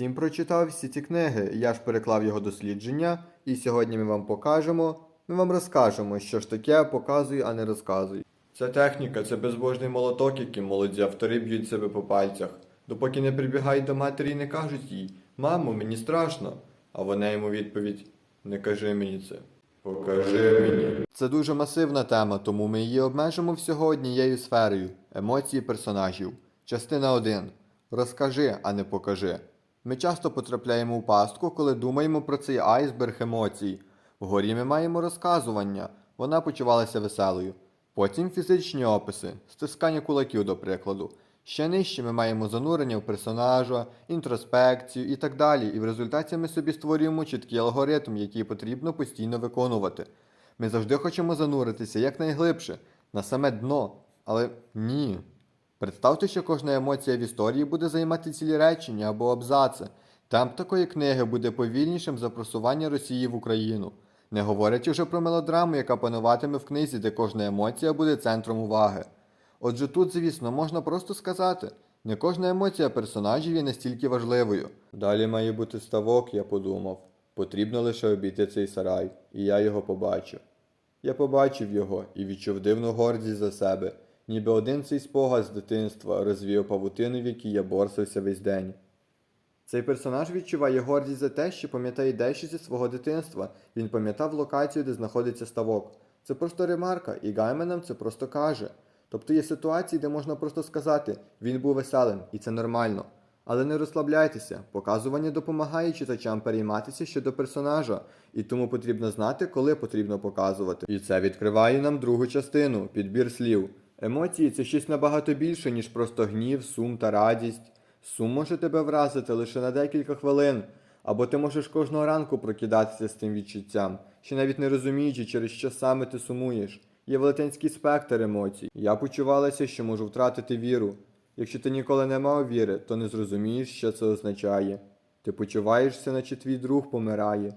Стім прочитав всі ці книги, я ж переклав його дослідження, і сьогодні ми вам покажемо, ми вам розкажемо, що ж таке показуй, а не розказуй. Ця техніка це безбожний молоток, яким молоді автори б'ють себе по пальцях, допоки не прибігають до матері і не кажуть їй Мамо, мені страшно. А вона йому відповідь Не кажи мені це. Покажи мені. Це дуже масивна тема, тому ми її обмежимо всього однією сферою емоції персонажів. Частина 1. Розкажи, а не покажи. Ми часто потрапляємо у пастку, коли думаємо про цей айсберг емоцій. Вгорі ми маємо розказування, вона почувалася веселою. Потім фізичні описи, стискання кулаків, до прикладу. Ще нижче ми маємо занурення в персонажа, інтроспекцію і так далі, і в результаті ми собі створюємо чіткий алгоритм, який потрібно постійно виконувати. Ми завжди хочемо зануритися якнайглибше, на саме дно, але ні. Представте, що кожна емоція в історії буде займати цілі речення або абзаци. Темп такої книги буде повільнішим за просування Росії в Україну. Не говорячи вже про мелодраму, яка пануватиме в книзі, де кожна емоція буде центром уваги. Отже, тут, звісно, можна просто сказати, не кожна емоція персонажів є настільки важливою. Далі має бути ставок, я подумав. Потрібно лише обійти цей сарай, і я його побачив. Я побачив його і відчув дивну гордість за себе, ніби один цей спогад з дитинства розвіяв павутину, в якій я борсався весь день. Цей персонаж відчуває гордість за те, що пам'ятає дещо зі свого дитинства. Він пам'ятав локацію, де знаходиться ставок. Це просто ремарка, і Гаймен нам це просто каже. Тобто є ситуації, де можна просто сказати, він був веселим, і це нормально. Але не розслабляйтеся, показування допомагає читачам перейматися щодо персонажа, і тому потрібно знати, коли потрібно показувати. І це відкриває нам другу частину підбір слів. Емоції це щось набагато більше, ніж просто гнів, сум та радість. Сум може тебе вразити лише на декілька хвилин, або ти можеш кожного ранку прокидатися з тим відчуттям, ще навіть не розуміючи, через що саме ти сумуєш. Є велетенський спектр емоцій. Я почувалася, що можу втратити віру. Якщо ти ніколи не мав віри, то не зрозумієш, що це означає. Ти почуваєшся, наче твій друг помирає,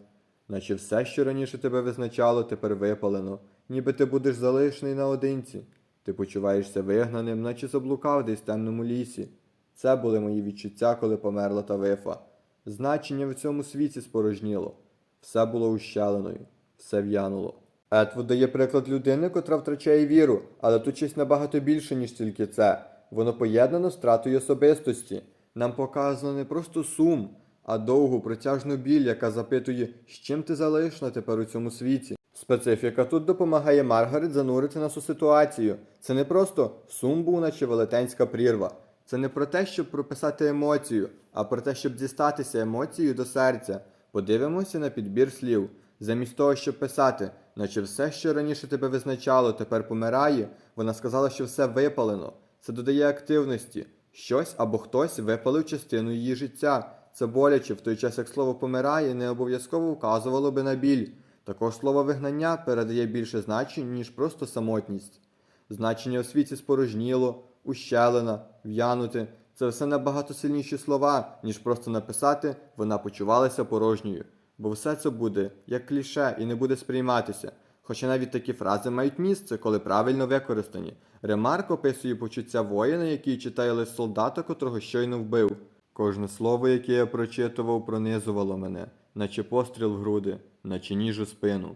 наче все, що раніше тебе визначало, тепер випалено, ніби ти будеш залишений наодинці. Ти почуваєшся вигнаним, наче заблукав десь в темному лісі. Це були мої відчуття, коли померла Тавифа. Значення в цьому світі спорожніло. Все було ущеленою, все в'януло. Етвуд дає приклад людини, котра втрачає віру, але тут щось набагато більше, ніж тільки це. Воно поєднано з втратою особистості. Нам показано не просто сум, а довгу протяжну біль, яка запитує, з чим ти залишна тепер у цьому світі. Специфіка тут допомагає Маргарет занурити нас у ситуацію. Це не просто сум був, наче велетенська прірва. Це не про те, щоб прописати емоцію, а про те, щоб дістатися емоцією до серця. Подивимося на підбір слів. Замість того, щоб писати, наче все, що раніше тебе визначало, тепер помирає, вона сказала, що все випалено. Це додає активності. Щось або хтось випалив частину її життя. Це боляче, в той час як слово помирає, не обов'язково вказувало би на біль. Також слово вигнання передає більше значень, ніж просто самотність. Значення у світі спорожніло, ущелина, в'янути це все набагато сильніші слова, ніж просто написати вона почувалася порожньою. Бо все це буде як кліше і не буде сприйматися. Хоча навіть такі фрази мають місце, коли правильно використані. Ремарк описує почуття воїна, який читає лист солдата, котрого щойно вбив. Кожне слово, яке я прочитував, пронизувало мене, наче постріл в груди, наче ніж у спину.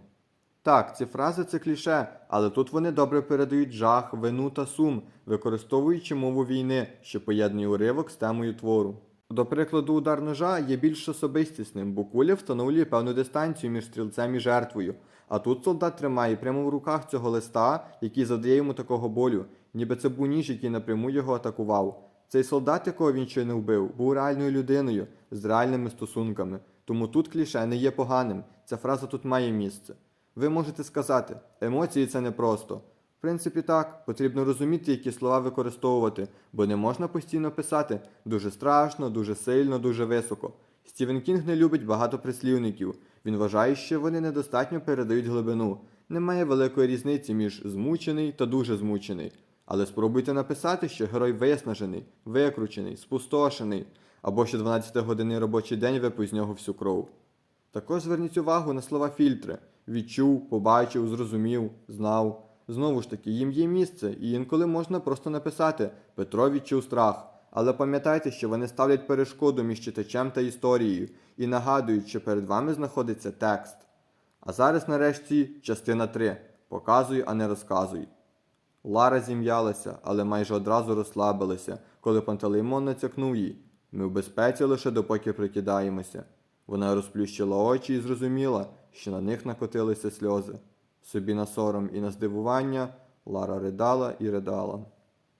Так, ці фрази це кліше, але тут вони добре передають жах, вину та сум, використовуючи мову війни, що поєднує уривок з темою твору. До прикладу, удар ножа є більш особистісним, бо куля встановлює певну дистанцію між стрілцем і жертвою. А тут солдат тримає прямо в руках цього листа, який завдає йому такого болю, ніби це був ніж, який напряму його атакував. Цей солдат, якого він ще не вбив, був реальною людиною з реальними стосунками. Тому тут кліше не є поганим. Ця фраза тут має місце. Ви можете сказати, емоції це непросто. В принципі, так, потрібно розуміти, які слова використовувати, бо не можна постійно писати дуже страшно, дуже сильно, дуже високо. Стівен Кінг не любить багато прислівників. Він вважає, що вони недостатньо передають глибину. Немає великої різниці між змучений та дуже змучений. Але спробуйте написати, що герой виснажений, викручений, спустошений, або що 12 годинний робочий день випив з нього всю кров. Також зверніть увагу на слова фільтри: відчув, побачив, зрозумів, знав. Знову ж таки, їм є місце, і інколи можна просто написати Петро відчув страх, Але пам'ятайте, що вони ставлять перешкоду між читачем та історією і нагадують, що перед вами знаходиться текст. А зараз нарешті частина 3. Показуй, а не розказуй. Лара зім'ялася, але майже одразу розслабилася, коли Пантелеймон натякнув їй. Ми в безпеці лише допоки прикидаємося. Вона розплющила очі і зрозуміла, що на них накотилися сльози. Собі на сором і на здивування Лара ридала і ридала.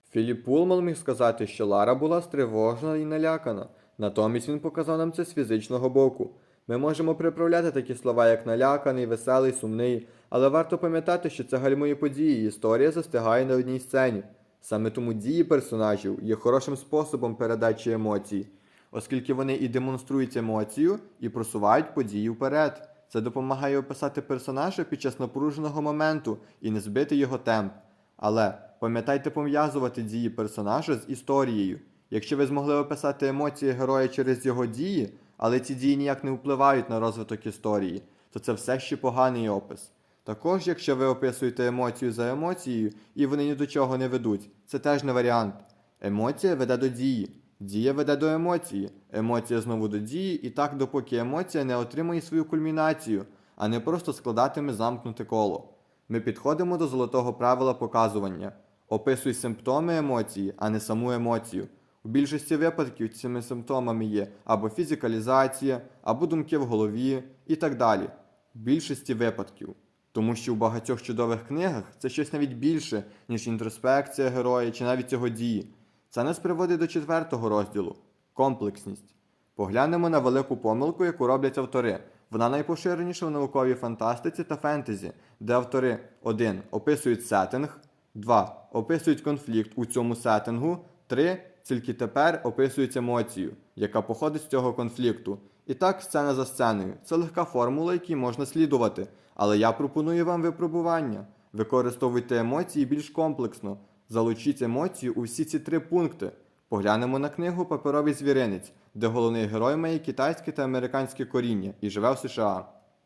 Філіп Пулман міг сказати, що Лара була стривожена і налякана. Натомість він показав нам це з фізичного боку. Ми можемо приправляти такі слова, як наляканий, веселий, сумний, але варто пам'ятати, що це гальмує події, і історія застигає на одній сцені. Саме тому дії персонажів є хорошим способом передачі емоцій, оскільки вони і демонструють емоцію, і просувають події вперед. Це допомагає описати персонажа під час напруженого моменту і не збити його темп. Але пам'ятайте пов'язувати дії персонажа з історією. Якщо ви змогли описати емоції героя через його дії, але ці дії ніяк не впливають на розвиток історії, то це все ще поганий опис. Також, якщо ви описуєте емоцію за емоцією і вони ні до чого не ведуть, це теж не варіант. Емоція веде до дії, дія веде до емоції, емоція знову до дії, і так допоки емоція не отримає свою кульмінацію, а не просто складатиме замкнуте коло. Ми підходимо до золотого правила показування. Описуй симптоми емоції, а не саму емоцію. У більшості випадків цими симптомами є або фізикалізація, або думки в голові і так далі. В більшості випадків. Тому що у багатьох чудових книгах це щось навіть більше, ніж інтроспекція героя чи навіть його дії. Це нас приводить до четвертого розділу комплексність. Поглянемо на велику помилку, яку роблять автори. Вона найпоширеніша в науковій фантастиці та фентезі, де автори 1. описують сеттинг, 2. описують конфлікт у цьому сеттингу, 3. тільки тепер описують емоцію, яка походить з цього конфлікту. І так, сцена за сценою. Це легка формула, якій можна слідувати. Але я пропоную вам випробування. Використовуйте емоції більш комплексно. Залучіть емоцію у всі ці три пункти. Поглянемо на книгу Паперовий звіринець, де головний герой має китайське та американське коріння і живе в США.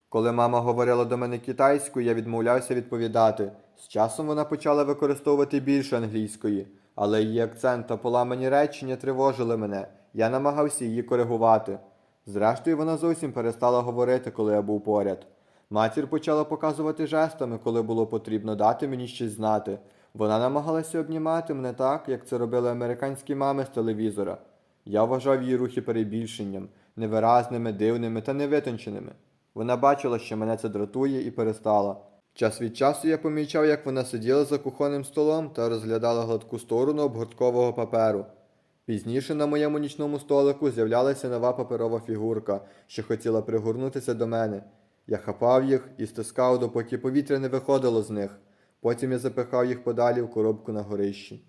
Коли мама говорила до мене китайською, я відмовлявся відповідати. З часом вона почала використовувати більше англійської, але її акцент та поламані речення тривожили мене. Я намагався її коригувати. Зрештою, вона зовсім перестала говорити, коли я був поряд. Матір почала показувати жестами, коли було потрібно дати мені щось знати. Вона намагалася обнімати мене так, як це робили американські мами з телевізора. Я вважав її рухи перебільшенням, невиразними, дивними та невитонченими. Вона бачила, що мене це дратує, і перестала. Час від часу я помічав, як вона сиділа за кухонним столом та розглядала гладку сторону обгорткового паперу. Пізніше на моєму нічному столику з'являлася нова паперова фігурка, що хотіла пригорнутися до мене. Я хапав їх і стискав, допоки повітря не виходило з них. Потім я запихав їх подалі в коробку на горищі.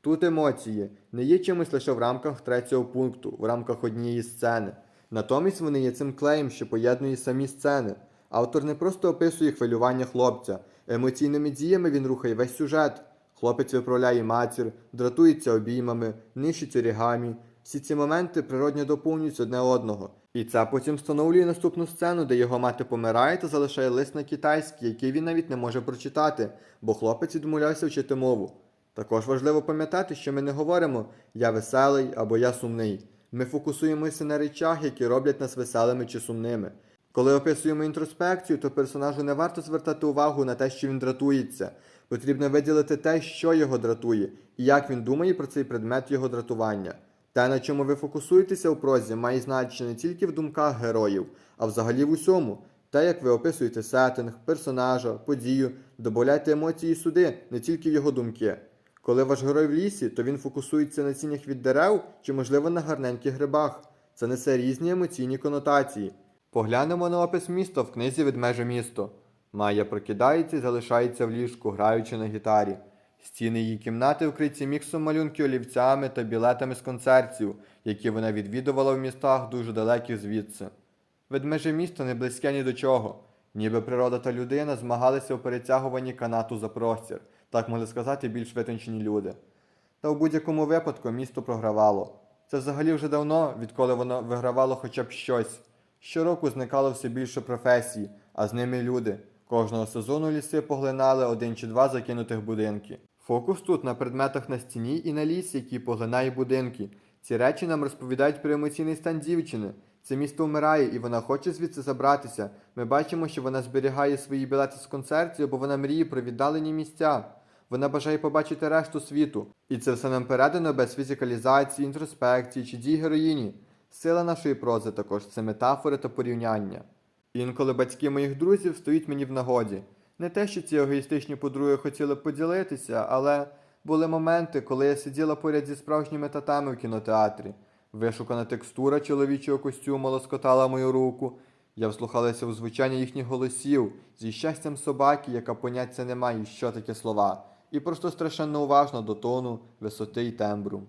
Тут емоції не є чимось лише в рамках третього пункту, в рамках однієї сцени. Натомість вони є цим клеєм, що поєднує самі сцени. Автор не просто описує хвилювання хлопця, емоційними діями він рухає весь сюжет. Хлопець виправляє матір, дратується обіймами, нищить орігамі. Всі ці моменти природньо доповнюють одне одного. І це потім встановлює наступну сцену, де його мати помирає та залишає лист на китайський, який він навіть не може прочитати, бо хлопець відмовлявся вчити мову. Також важливо пам'ятати, що ми не говоримо я веселий або я сумний. Ми фокусуємося на речах, які роблять нас веселими чи сумними. Коли описуємо інтроспекцію, то персонажу не варто звертати увагу на те, що він дратується. Потрібно виділити те, що його дратує, і як він думає про цей предмет його дратування. Те, на чому ви фокусуєтеся у прозі, має значення не тільки в думках героїв, а взагалі в усьому. Те, як ви описуєте сеттинг, персонажа, подію, добавляйте емоції сюди, не тільки його думки. Коли ваш герой в лісі, то він фокусується на цінях від дерев чи, можливо, на гарненьких грибах. Це несе різні емоційні конотації. Поглянемо на опис міста в книзі Ведмеже місто. Майя прокидається і залишається в ліжку, граючи на гітарі. Стіни її кімнати вкриті міксом малюнків олівцями та білетами з концертів, які вона відвідувала в містах дуже далеких звідси. Ведмеже місто не близьке ні до чого, ніби природа та людина змагалися у перетягуванні канату за простір, так могли сказати більш витончені люди. Та в будь-якому випадку місто програвало. Це взагалі вже давно, відколи воно вигравало хоча б щось. Щороку зникало все більше професій, а з ними люди. Кожного сезону ліси поглинали один чи два закинутих будинки. Фокус тут на предметах на стіні і на лісі, який поглинає будинки. Ці речі нам розповідають про емоційний стан дівчини. Це місто вмирає, і вона хоче звідси забратися. Ми бачимо, що вона зберігає свої білети з концертів, бо вона мріє про віддалені місця. Вона бажає побачити решту світу. І це все нам передано без фізикалізації, інтроспекції чи дій героїні. Сила нашої прози також це метафори та порівняння. Інколи батьки моїх друзів стоять мені в нагоді. Не те, що ці егоїстичні подруги хотіли б поділитися, але були моменти, коли я сиділа поряд зі справжніми татами в кінотеатрі. Вишукана текстура чоловічого костюму лоскотала мою руку. Я вслухалася у звучання їхніх голосів зі щастям собаки, яка поняття не має, що таке слова, і просто страшенно уважно до тону, висоти й тембру.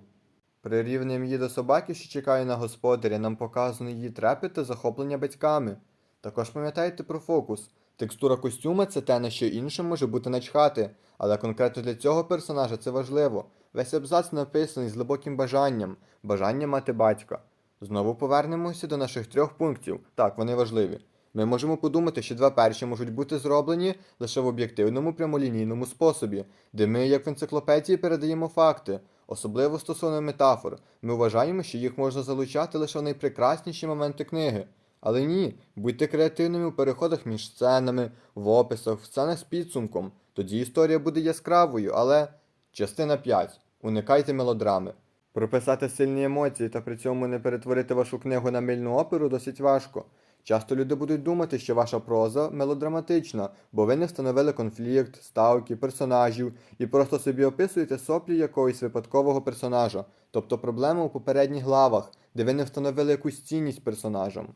Прирівнюємо її до собаки, що чекає на господаря, нам показано її трепет та захоплення батьками. Також пам'ятайте про фокус. Текстура костюма це те, на що іншим може бути начхати, але конкретно для цього персонажа це важливо. Весь абзац написаний з глибоким бажанням, бажанням мати батька. Знову повернемося до наших трьох пунктів. Так, вони важливі. Ми можемо подумати, що два перші можуть бути зроблені лише в об'єктивному прямолінійному способі, де ми, як в енциклопедії, передаємо факти, особливо стосовно метафор. Ми вважаємо, що їх можна залучати лише в найпрекрасніші моменти книги. Але ні, будьте креативними у переходах між сценами, в описах, в сценах з підсумком. Тоді історія буде яскравою, але частина 5. Уникайте мелодрами. Прописати сильні емоції та при цьому не перетворити вашу книгу на мильну оперу досить важко. Часто люди будуть думати, що ваша проза мелодраматична, бо ви не встановили конфлікт, ставки, персонажів і просто собі описуєте соплі якогось випадкового персонажа, тобто проблему у попередніх главах, де ви не встановили якусь цінність персонажам.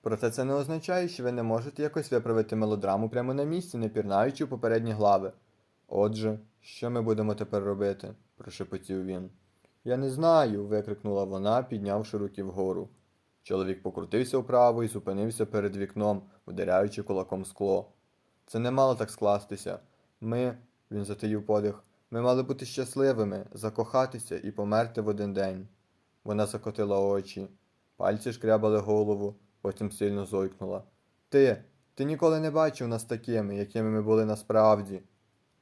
Проте це не означає, що ви не можете якось виправити мелодраму прямо на місці, не пірнаючи в попередні глави. Отже, що ми будемо тепер робити? прошепотів він. Я не знаю. викрикнула вона, піднявши руки вгору. Чоловік покрутився вправо і зупинився перед вікном, ударяючи кулаком скло. Це не мало так скластися. Ми, він затаїв подих, ми мали бути щасливими, закохатися і померти в один день. Вона закотила очі, пальці шкрябали голову, потім сильно зойкнула. Ти, ти ніколи не бачив нас такими, якими ми були насправді.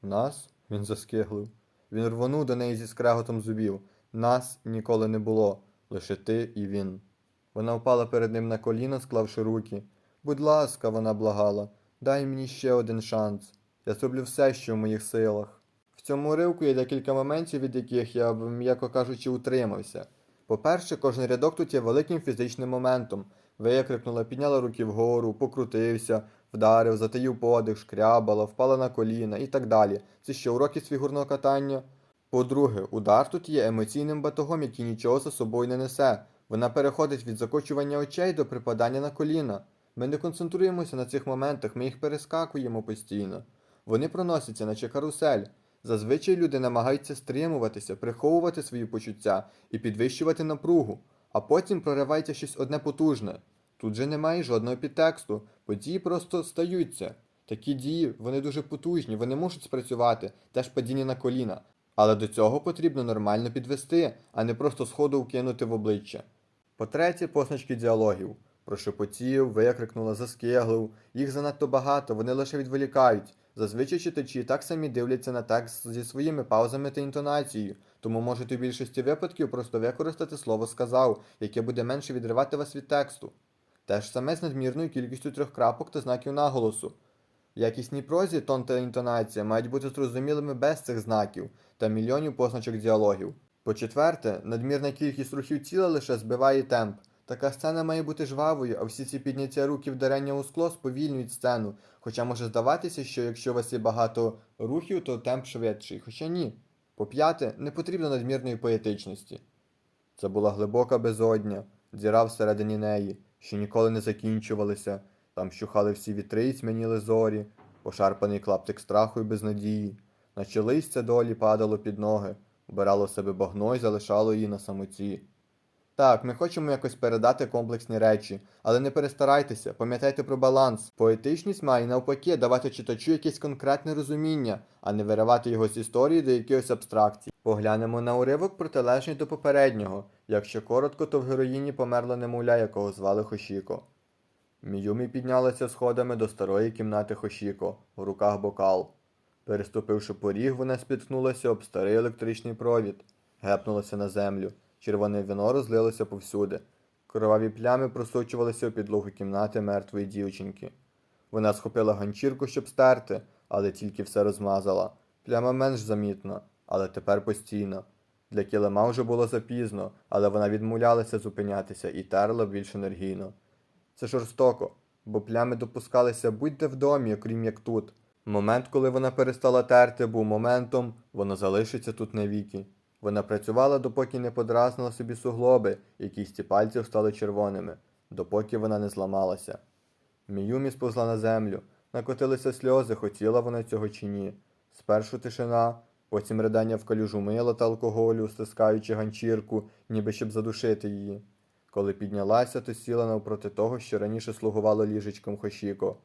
Нас? Він заскиглив. Він рвонув до неї зі скреготом зубів. Нас ніколи не було, лише ти і він. Вона впала перед ним на коліна, склавши руки. Будь ласка, вона благала, дай мені ще один шанс. Я зроблю все, що в моїх силах. В цьому уривку є декілька моментів, від яких я, м'яко кажучи, утримався. По-перше, кожен рядок тут є великим фізичним моментом. Викрикнула, підняла руки вгору, покрутився, вдарив, затаїв подих, шкрябала, впала на коліна і так далі. Це що, уроки з фігурного катання? По-друге, удар тут є емоційним батогом, який нічого за собою не несе. Вона переходить від закочування очей до припадання на коліна. Ми не концентруємося на цих моментах, ми їх перескакуємо постійно. Вони проносяться, наче карусель. Зазвичай люди намагаються стримуватися, приховувати свої почуття і підвищувати напругу, а потім проривається щось одне потужне. Тут же немає жодного підтексту, події просто стаються. Такі дії, вони дуже потужні, вони можуть спрацювати, теж падіння на коліна. Але до цього потрібно нормально підвести, а не просто сходу вкинути в обличчя. По-третє, позначки діалогів. Прошепотів, викрикнула, заскиглив. Їх занадто багато, вони лише відволікають. Зазвичай читачі так самі дивляться на текст зі своїми паузами та інтонацією, тому можете в більшості випадків просто використати слово сказав, яке буде менше відривати вас від тексту. Те ж саме з надмірною кількістю трьох крапок та знаків наголосу. В якісній прозі тон та інтонація мають бути зрозумілими без цих знаків та мільйонів позначок діалогів. По-четверте, надмірна кількість рухів тіла лише збиває темп. Така сцена має бути жвавою, а всі ці підняття рук і вдарення у скло сповільнюють сцену. Хоча може здаватися, що якщо у вас є багато рухів, то темп швидший. Хоча ні. По-п'яте, не потрібно надмірної поетичності. Це була глибока безодня, дзіра всередині неї, що ніколи не закінчувалися. Там щухали всі вітри й тьмяніли зорі, пошарпаний клаптик страху й безнадії, наче листя долі падало під ноги, вбирало себе багно й залишало її на самоті. Так, ми хочемо якось передати комплексні речі, але не перестарайтеся, пам'ятайте про баланс. Поетичність має навпаки давати читачу якесь конкретне розуміння, а не виривати його з історії до якихось абстракцій. Поглянемо на уривок протилежний до попереднього. Якщо коротко, то в героїні померла немовля, якого звали Хошіко. Міюмі піднялася сходами до старої кімнати Хошіко, в руках бокал. Переступивши поріг, вона спіткнулася об старий електричний провід, гепнулася на землю. Червоне вино розлилося повсюди. Кроваві плями просочувалися у підлогу кімнати мертвої дівчинки. Вона схопила ганчірку, щоб стерти, але тільки все розмазала. Пляма менш замітна, але тепер постійно. Для килима вже було запізно, але вона відмовлялася зупинятися і терла більш енергійно. Це жорстоко, бо плями допускалися будь-де в домі, окрім як тут. Момент, коли вона перестала терти, був моментом, воно залишиться тут навіки. Вона працювала, допоки не подразнила собі суглоби, і кісті пальців стали червоними, допоки вона не зламалася. Міюмі сповзла на землю, накотилися сльози, хотіла вона цього чи ні. Спершу тишина, потім ридання в калюжу мила та алкоголю, стискаючи ганчірку, ніби щоб задушити її. Коли піднялася, то сіла навпроти того, що раніше слугувало ліжечком Хошіко.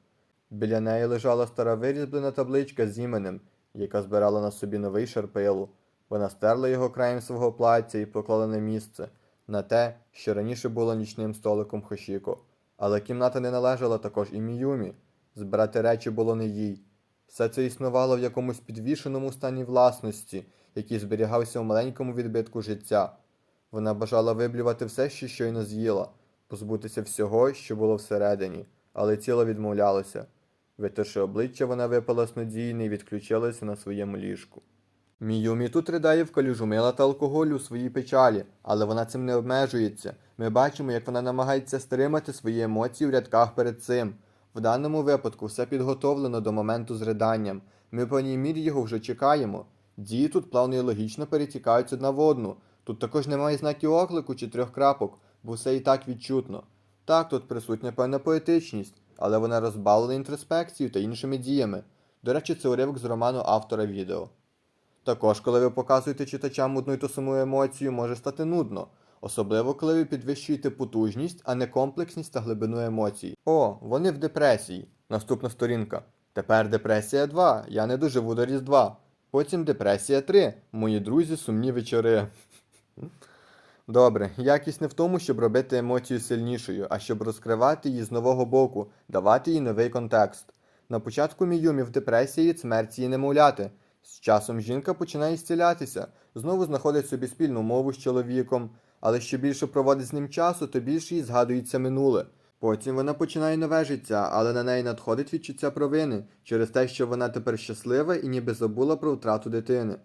Біля неї лежала стара вирізблена табличка з іменем, яка збирала на собі новий шарпилу. Вона стерла його краєм свого плаття і поклала на місце, на те, що раніше було нічним столиком Хошіко. Але кімната не належала також і Міюмі. Збирати речі було не їй. Все це існувало в якомусь підвішеному стані власності, який зберігався у маленькому відбитку життя. Вона бажала виблювати все, що щойно з'їла, позбутися всього, що було всередині, але тіло відмовлялося. Витерши обличчя, вона випала з снодійне і відключилася на своєму ліжку. Міюмі тут ридає в калюжу мила та алкоголю у своїй печалі, але вона цим не обмежується. Ми бачимо, як вона намагається стримати свої емоції в рядках перед цим. В даному випадку все підготовлено до моменту з риданням. Ми по ній мірі його вже чекаємо. Дії тут плавно і логічно перетікають одна в одну. Тут також немає знаків оклику чи трьох крапок, бо все і так відчутно. Так, тут присутня певна поетичність, але вона розбавлена інтроспекцією та іншими діями. До речі, це уривок з роману автора відео. Також, коли ви показуєте читачам одну й ту саму емоцію, може стати нудно, особливо коли ви підвищуєте потужність, а не комплексність та глибину емоцій. О, вони в депресії. Наступна сторінка. Тепер депресія 2. Я не доживу до Різдва. Потім депресія 3. Мої друзі сумні вечори. Добре, якість не в тому, щоб робити емоцію сильнішою, а щоб розкривати її з нового боку, давати їй новий контекст. На початку Міюмі в депресії смерть її немовляти. З часом жінка починає зцілятися, знову знаходить собі спільну мову з чоловіком, але що більше проводить з ним часу, то більше їй згадується минуле. Потім вона починає нове життя, але на неї надходить відчуття провини через те, що вона тепер щаслива і ніби забула про втрату дитини.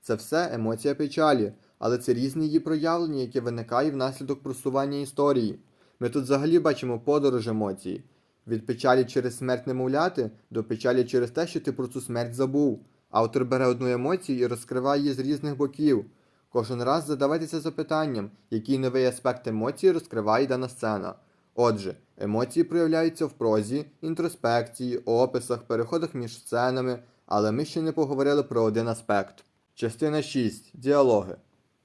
Це все емоція печалі, але це різні її проявлення, які виникають внаслідок просування історії. Ми тут взагалі бачимо подорож емоцій. Від печалі через смерть немовляти до печалі через те, що ти про цю смерть забув. Автор бере одну емоцію і розкриває її з різних боків. Кожен раз задавайтеся запитанням, який новий аспект емоції розкриває дана сцена. Отже, емоції проявляються в прозі, інтроспекції, описах, переходах між сценами, але ми ще не поговорили про один аспект. Частина 6. Діалоги.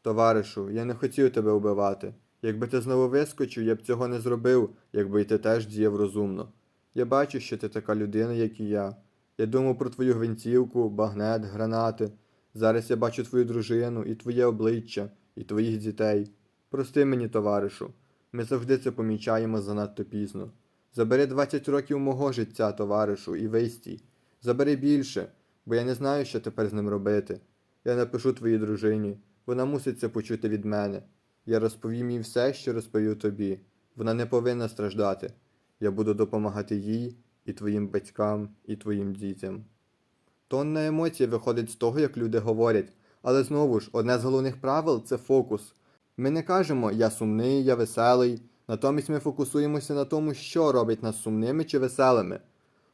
Товаришу, я не хотів тебе вбивати. Якби ти знову вискочив, я б цього не зробив, якби й ти теж діяв розумно. Я бачу, що ти така людина, як і я. Я думав про твою гвинтівку, багнет, гранати. Зараз я бачу твою дружину, і твоє обличчя, і твоїх дітей. Прости мені, товаришу, ми завжди це помічаємо занадто пізно. Забери 20 років мого життя, товаришу, і вистій. Забери більше, бо я не знаю, що тепер з ним робити. Я напишу твоїй дружині. Вона мусить це почути від мене. Я розповім їй все, що розповів тобі. Вона не повинна страждати. Я буду допомагати їй, і твоїм батькам, і твоїм дітям. Тонна емоція виходить з того, як люди говорять. Але знову ж, одне з головних правил це фокус. Ми не кажемо я сумний, я веселий. Натомість ми фокусуємося на тому, що робить нас сумними чи веселими.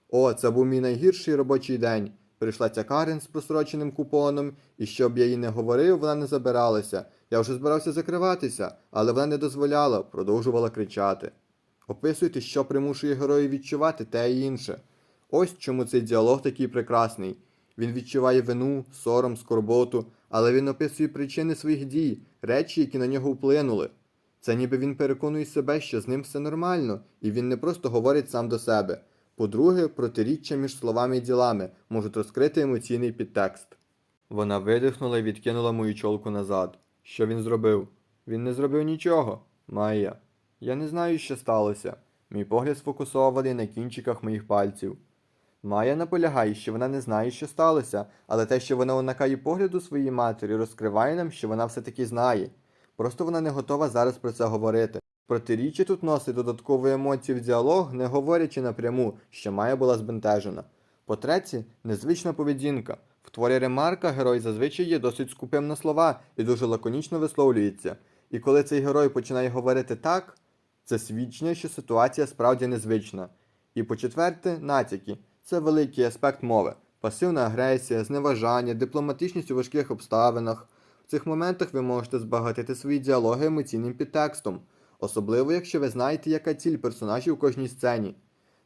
О, це був мій найгірший робочий день. Прийшла ця Карен з просроченим купоном, і щоб я їй не говорив, вона не забиралася. Я вже збирався закриватися, але вона не дозволяла, продовжувала кричати. Описуйте, що примушує героїв відчувати те і інше. Ось чому цей діалог такий прекрасний. Він відчуває вину, сором, скорботу, але він описує причини своїх дій, речі, які на нього вплинули. Це ніби він переконує себе, що з ним все нормально, і він не просто говорить сам до себе. По-друге, протиріччя між словами і ділами можуть розкрити емоційний підтекст. Вона видихнула і відкинула мою чолку назад. Що він зробив? Він не зробив нічого. Майя. Я не знаю, що сталося. Мій погляд сфокусований на кінчиках моїх пальців. Майя наполягає, що вона не знає, що сталося, але те, що вона уникає погляду своєї матері, розкриває нам, що вона все-таки знає. Просто вона не готова зараз про це говорити. Протиріччя тут носить додаткові емоції в діалог, не говорячи напряму, що Майя була збентежена. По-третє, незвична поведінка. В творі Ремарка герой зазвичай є досить скупим на слова і дуже лаконічно висловлюється. І коли цей герой починає говорити так, це свідчення, що ситуація справді незвична. І по-четверте, натяки це великий аспект мови, пасивна агресія, зневажання, дипломатичність у важких обставинах. В цих моментах ви можете збагатити свої діалоги емоційним підтекстом, особливо якщо ви знаєте, яка ціль персонажів у кожній сцені.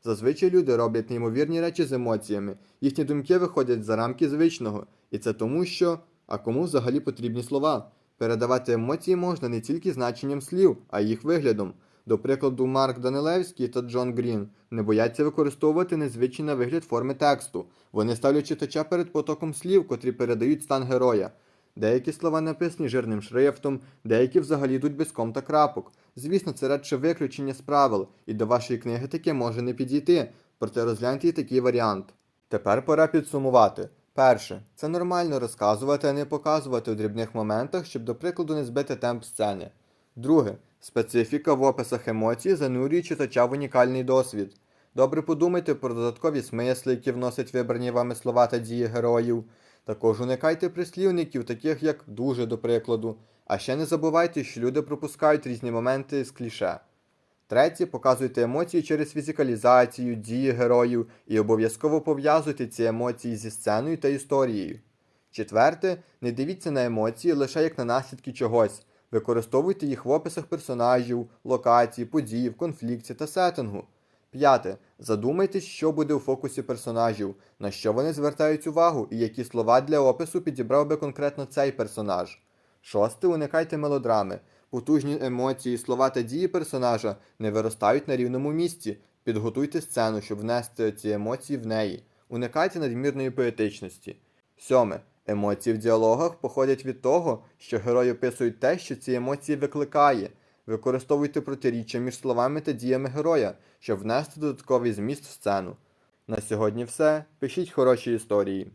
Зазвичай люди роблять неймовірні речі з емоціями, їхні думки виходять за рамки звичного, і це тому, що а кому взагалі потрібні слова. Передавати емоції можна не тільки значенням слів, а й їх виглядом. До прикладу, Марк Данилевський та Джон Грін не бояться використовувати незвичні на вигляд форми тексту. Вони ставлять читача перед потоком слів, котрі передають стан героя. Деякі слова написані жирним шрифтом, деякі взагалі йдуть без ком та крапок. Звісно, це радше виключення з правил, і до вашої книги таке може не підійти, проте розгляньте і такий варіант. Тепер пора підсумувати. Перше, це нормально розказувати, а не показувати у дрібних моментах, щоб, до прикладу, не збити темп сцени. Друге, специфіка в описах емоцій занурює читача в унікальний досвід. Добре подумайте про додаткові смисли, які вносять вибрані вами слова та дії героїв. Також уникайте прислівників, таких як дуже до прикладу. А ще не забувайте, що люди пропускають різні моменти з кліше. Третє, показуйте емоції через фізикалізацію, дії героїв і обов'язково пов'язуйте ці емоції зі сценою та історією. Четверте, не дивіться на емоції лише як на наслідки чогось. Використовуйте їх в описах персонажів, локацій, подій, в конфлікті та сеттингу. П'яте. Задумайтесь, що буде у фокусі персонажів, на що вони звертають увагу і які слова для опису підібрав би конкретно цей персонаж. Шосте. Уникайте мелодрами. Потужні емоції, слова та дії персонажа не виростають на рівному місці. Підготуйте сцену, щоб внести ці емоції в неї. Уникайте надмірної поетичності. Сьоме. Емоції в діалогах походять від того, що герої описують те, що ці емоції викликає. Використовуйте протиріччя між словами та діями героя, щоб внести додатковий зміст в сцену. На сьогодні все. Пишіть хороші історії.